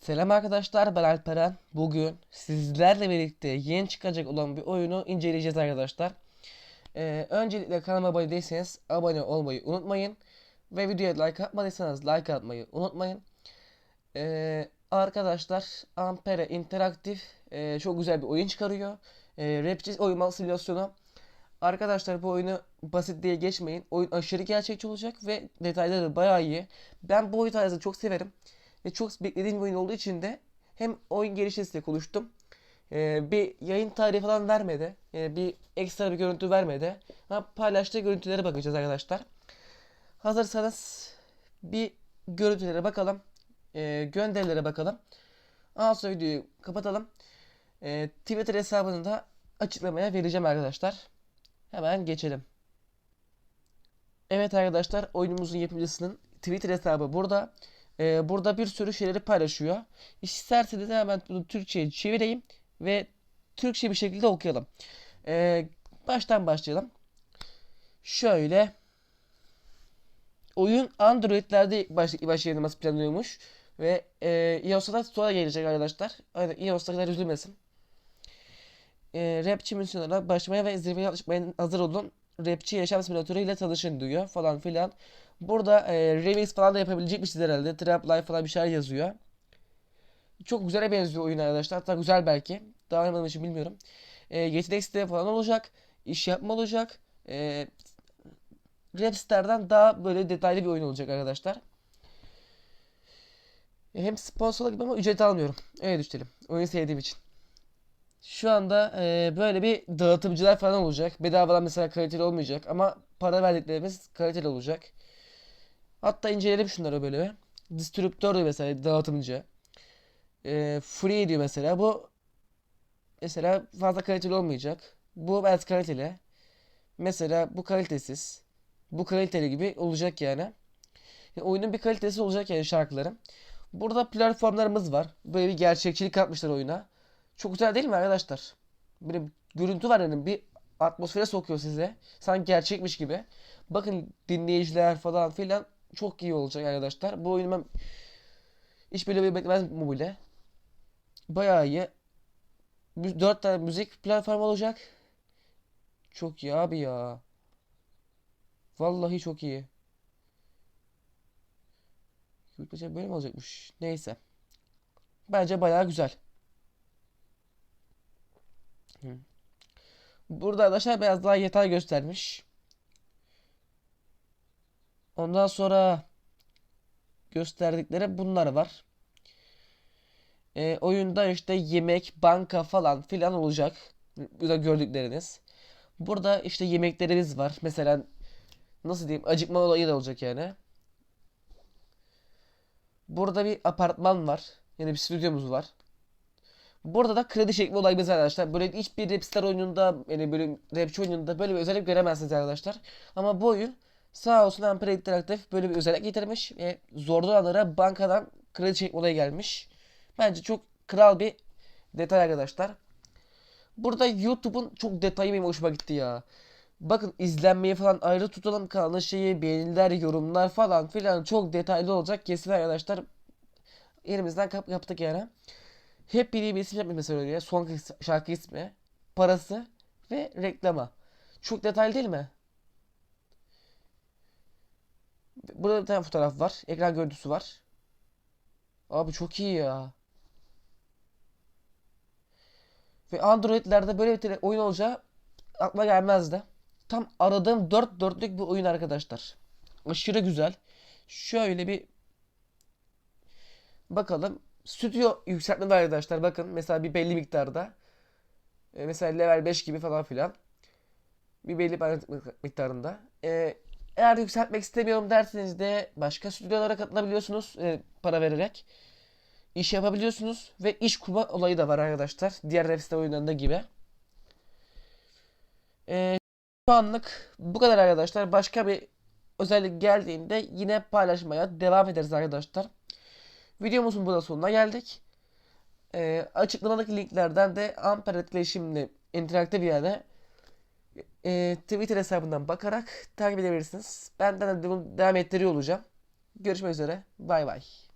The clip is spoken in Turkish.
Selam arkadaşlar ben Alperen. Bugün sizlerle birlikte yeni çıkacak olan bir oyunu inceleyeceğiz arkadaşlar. Ee, öncelikle kanalıma abone değilseniz abone olmayı unutmayın. Ve videoya like atmadıysanız like atmayı unutmayın. Ee, arkadaşlar Ampere Interaktif e, çok güzel bir oyun çıkarıyor. E, Rapçi oyun simülasyonu. Arkadaşlar bu oyunu basit diye geçmeyin. Oyun aşırı gerçekçi olacak ve detayları bayağı iyi. Ben bu oyun tarzını çok severim. Ve çok beklediğim bir oyun olduğu için de hem oyun gelişmesiyle konuştum. Ee, bir yayın tarihi falan vermedi. Yani bir ekstra bir görüntü vermedi. Ama paylaştığı görüntülere bakacağız arkadaşlar. Hazırsanız bir görüntülere bakalım. Ee, gönderilere bakalım. Ondan sonra videoyu kapatalım. Ee, Twitter hesabını da açıklamaya vereceğim arkadaşlar. Hemen geçelim. Evet arkadaşlar oyunumuzun yapımcısının Twitter hesabı burada. Ee, burada bir sürü şeyleri paylaşıyor. İsterseniz hemen bunu Türkçe'ye çevireyim ve Türkçe bir şekilde okuyalım. Ee, baştan başlayalım. Şöyle. Oyun Android'lerde baş, baş yayınlaması planlıyormuş. Ve e, iOS'a da sonra gelecek arkadaşlar. Aynen iOS'a üzülmesin. E, rapçi misyonlara başlamaya ve zirveye çalışmaya hazır olun. Rapçi yaşam simülatörü ile tanışın diyor falan filan. Burada e, remix falan da yapabilecekmişiz herhalde. Trap Life falan bir şeyler yazıyor. Çok güzele benziyor oyun arkadaşlar. Hatta güzel belki. Daha oynamadığım için bilmiyorum. E, yetenek siteye falan olacak. İş yapma olacak. E, Rapstar'dan daha böyle detaylı bir oyun olacak arkadaşlar. E, hem sponsorluk gibi ama ücret almıyorum. Öyle düşünelim. Oyunu sevdiğim için. Şu anda e, böyle bir dağıtımcılar falan olacak. Bedavadan mesela kaliteli olmayacak ama para verdiklerimiz kaliteli olacak. Hatta inceleyelim şunları böyle bir. Distribütör diyor mesela dağıtımcı. E, free diyor mesela. Bu mesela fazla kaliteli olmayacak. Bu biraz kaliteli. Mesela bu kalitesiz. Bu kaliteli gibi olacak yani. Yani oyunun bir kalitesi olacak yani şarkıların. Burada platformlarımız var. Böyle bir gerçekçilik katmışlar oyuna. Çok güzel değil mi arkadaşlar? Böyle görüntü var yani bir atmosfere sokuyor size. Sanki gerçekmiş gibi. Bakın dinleyiciler falan filan çok iyi olacak arkadaşlar. Bu oyunu ben hiç böyle bir beklemez bu bile. Bayağı iyi. 4 tane müzik platformu olacak. Çok iyi abi ya. Vallahi çok iyi. Böyle mi olacakmış? Neyse. Bence bayağı güzel. Burada arkadaşlar biraz daha yeter göstermiş. Ondan sonra gösterdikleri bunlar var. E, oyunda işte yemek, banka falan filan olacak. Burada gördükleriniz. Burada işte yemeklerimiz var. Mesela nasıl diyeyim acıkma olayı da olacak yani. Burada bir apartman var. Yani bir stüdyomuz var. Burada da kredi çekme olayımız var arkadaşlar. Böyle hiçbir Rapstar oyununda yani böyle rapçi oyununda böyle bir özellik göremezsiniz arkadaşlar. Ama bu oyun sağ olsun Ampere Interactive böyle bir özellik getirmiş ve zorlu anlara bankadan kredi çekme olayı gelmiş. Bence çok kral bir detay arkadaşlar. Burada YouTube'un çok detayı benim hoşuma gitti ya. Bakın izlenmeyi falan ayrı tutalım kanalın şeyi, beğeniler, yorumlar falan filan çok detaylı olacak kesin arkadaşlar. Elimizden kap yaptık yani. Hep biri bir isim yapmış mesela öyle. Son şarkı ismi, parası ve reklama. Çok detaylı değil mi? Burada bir tane fotoğraf var. Ekran görüntüsü var. Abi çok iyi ya. Ve Android'lerde böyle bir oyun olacağı aklıma gelmezdi. Tam aradığım 4 dörtlük bir oyun arkadaşlar. Aşırı güzel. Şöyle bir bakalım. Stüdyo yükseltme var arkadaşlar. Bakın mesela bir belli miktarda. E, mesela level 5 gibi falan filan. Bir belli miktarında. E, eğer yükseltmek istemiyorum derseniz de başka stüdyolara katılabiliyorsunuz e, para vererek. İş yapabiliyorsunuz ve iş kurma olayı da var arkadaşlar. Diğer Rapstar oyunlarında gibi. E, şu anlık bu kadar arkadaşlar. Başka bir özellik geldiğinde yine paylaşmaya devam ederiz arkadaşlar. Videomuzun burada sonuna geldik. E, açıklamadaki linklerden de Amper etkileşimli interaktif yerde e, Twitter hesabından bakarak takip edebilirsiniz. Ben de devam ettiriyor olacağım. Görüşmek üzere. Bay bay.